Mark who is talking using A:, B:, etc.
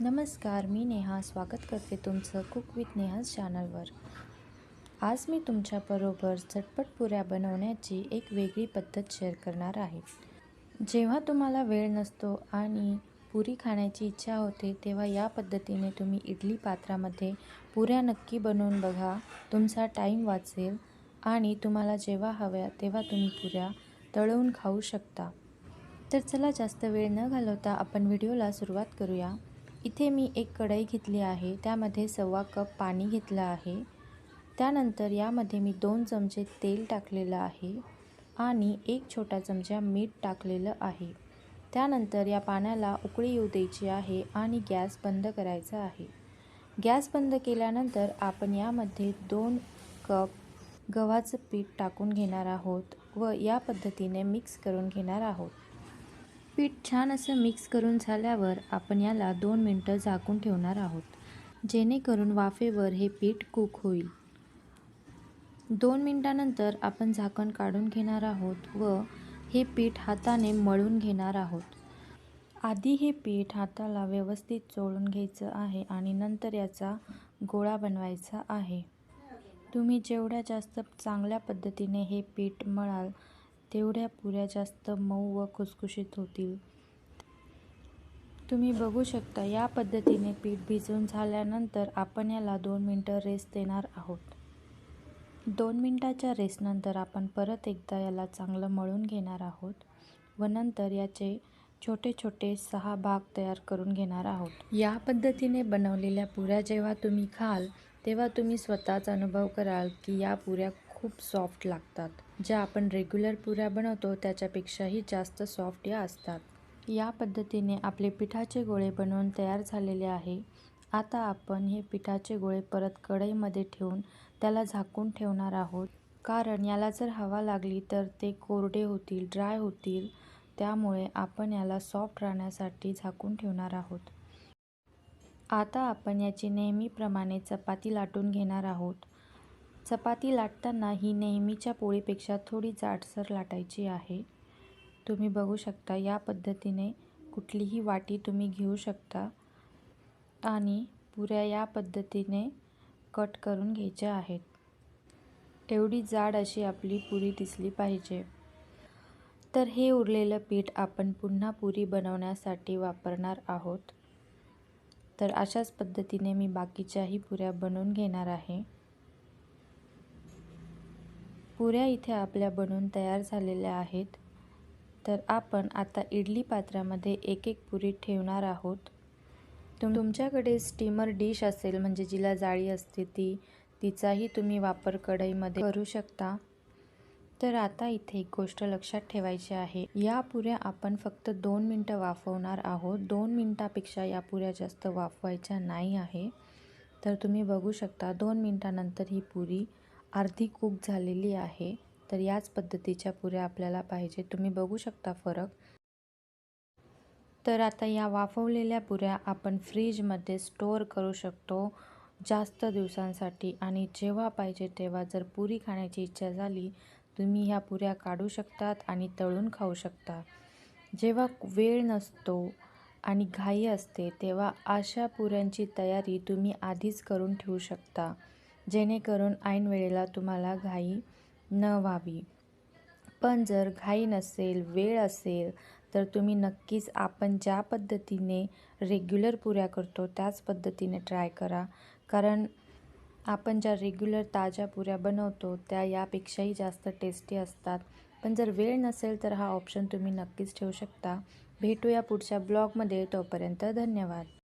A: नमस्कार मी नेहा. स्वागत करते तुमचं कुक विथ नेहाज चॅनलवर. आज मी तुमच्याबरोबर झटपट पुऱ्या बनवण्याची एक वेगळी पद्धत शेअर करणार आहे. जेव्हा तुम्हाला वेळ नसतो आणि पुरी खाण्याची इच्छा होते तेव्हा या पद्धतीने तुम्ही इडली पात्रामध्ये पुऱ्या नक्की बनवून बघा. तुमचा टाईम वाचेल आणि तुम्हाला जेव्हा हव्या तेव्हा तुम्ही पुऱ्या तळवून खाऊ शकता. तर चला जास्त वेळ न घालवता आपण व्हिडिओला सुरुवात करूया. इथे मी एक कढई घेतली आहे. त्यामध्ये सव्वा कप पाणी घेतलं आहे. त्यानंतर यामध्ये मी दोन चमचे तेल टाकलेलं आहे आणि एक छोटा चमचा मीठ टाकलेलं आहे. त्यानंतर या पाण्याला उकळी येऊ द्यायची आहे आणि गॅस बंद करायचा आहे. गॅस बंद केल्यानंतर आपण यामध्ये दोन कप गव्हाचं पीठ टाकून घेणार आहोत व या पद्धतीने मिक्स करून घेणार आहोत. पीठ छान असं मिक्स करून झाल्यावर आपण याला दोन मिनटं झाकून ठेवणार आहोत. जेणेकरून वाफेवर हे पीठ कुक होईल. दोन मिनटानंतर आपण झाकण काढून घेणार आहोत व हे पीठ हाताने मळून घेणार आहोत. आधी हे पीठ हाताला व्यवस्थित चोळून घ्यायचं आहे आणि नंतर याचा गोळा बनवायचा आहे. तुम्ही जेवढ्या जास्त चांगल्या पद्धतीने हे पीठ मळाल तेवढ्या पुऱ्या जास्त मऊ व खुसखुशीत होतील. तुम्ही बघू शकता या पद्धतीने पीठ भिजवून झाल्यानंतर आपण याला दोन मिनटं रेस्ट देणार आहोत. दोन मिनटाच्या रेसनंतर आपण परत एकदा याला चांगलं मळून घेणार आहोत व नंतर याचे छोटे छोटे सहा भाग तयार करून घेणार आहोत. या पद्धतीने बनवलेल्या पुऱ्या जेव्हा तुम्ही खाल तेव्हा तुम्ही स्वतःच अनुभव कराल की या पुऱ्या खूप सॉफ्ट लागतात. ज्या आपण रेग्युलर पुऱ्या बनवतो त्याच्यापेक्षाही जास्त सॉफ्ट या असतात. या पद्धतीने आपले पिठाचे गोळे बनवून तयार झालेले आहे. आता आपण हे पिठाचे गोळे परत कढईमध्ये ठेवून त्याला झाकून ठेवणार आहोत. कारण याला जर हवा लागली तर ते कोरडे होतील ड्राय होतील. त्यामुळे आपण याला सॉफ्ट राहण्यासाठी झाकून ठेवणार आहोत. आता आपण याची नेहमीप्रमाणे चपाती लाटून घेणार आहोत. चपाती लाटताना ही नेहमीच्या पोळीपेक्षा थोडी जाडसर लाटायची आहे. तुम्ही बघू शकता या पद्धतीने कुठलीही वाटी तुम्ही घेऊ शकता आणि पुऱ्या या पद्धतीने कट करून घ्यायच्या आहेत. एवढी जाड अशी आपली पुरी दिसली पाहिजे. तर हे उरलेलं पीठ आपण पुन्हा पुरी बनवण्यासाठी वापरणार आहोत. तर अशाच पद्धतीने मी बाकीच्याही पुऱ्या बनवून घेणार आहे. पुऱ्या इथे आपल्या बनवून तयार झालेल्या आहेत. तर आपण आता इडली पात्रामध्ये एक एक पुरी ठेवणार आहोत. तुम तुमच्याकडे स्टीमर डिश असेल म्हणजे जिला जाळी असते ती तिचाही तुम्ही वापर कढईमध्ये करू शकता. तर आता इथे एक गोष्ट लक्षात ठेवायची आहे. या पुऱ्या आपण फक्त दोन मिनटं वाफवणार आहोत. दोन मिनटापेक्षा या पुऱ्या जास्त वाफवायच्या नाही आहे. तर तुम्ही बघू शकता दोन मिनटानंतर ही पुरी अर्धी कूक झालेली आहे तर याच पद्धतीच्या पुऱ्या आपल्याला पाहिजे. तुम्ही बघू शकता फरक. तर आता या वाफवलेल्या पुऱ्या आपण फ्रीजमध्ये स्टोअर करू शकतो जास्त दिवसांसाठी आणि जेव्हा पाहिजे तेव्हा जर पुरी खाण्याची इच्छा झाली तुम्ही ह्या पुऱ्या काढू शकतात आणि तळून खाऊ शकता. जेव्हा वेळ नसतो आणि घाई असते तेव्हा अशा पुऱ्यांची तयारी तुम्ही आधीच करून ठेवू शकता. जेणेकरून ऐन वेळेला तुम्हाला घाई न व्हावी. पण जर घाई नसेल वेळ असेल तर तुम्ही नक्कीच आपण ज्या पद्धतीने रेग्युलर पुऱ्या करतो त्याच पद्धतीने ट्राय करा. कारण आपण ज्या रेग्युलर ताज्या पुऱ्या बनवतो त्या यापेक्षाही जास्त टेस्टी असतात. पण जर वेळ नसेल तर हा ऑप्शन तुम्ही नक्कीच ठेवू शकता. भेटूया पुढच्या ब्लॉगमध्ये. तोपर्यंत धन्यवाद.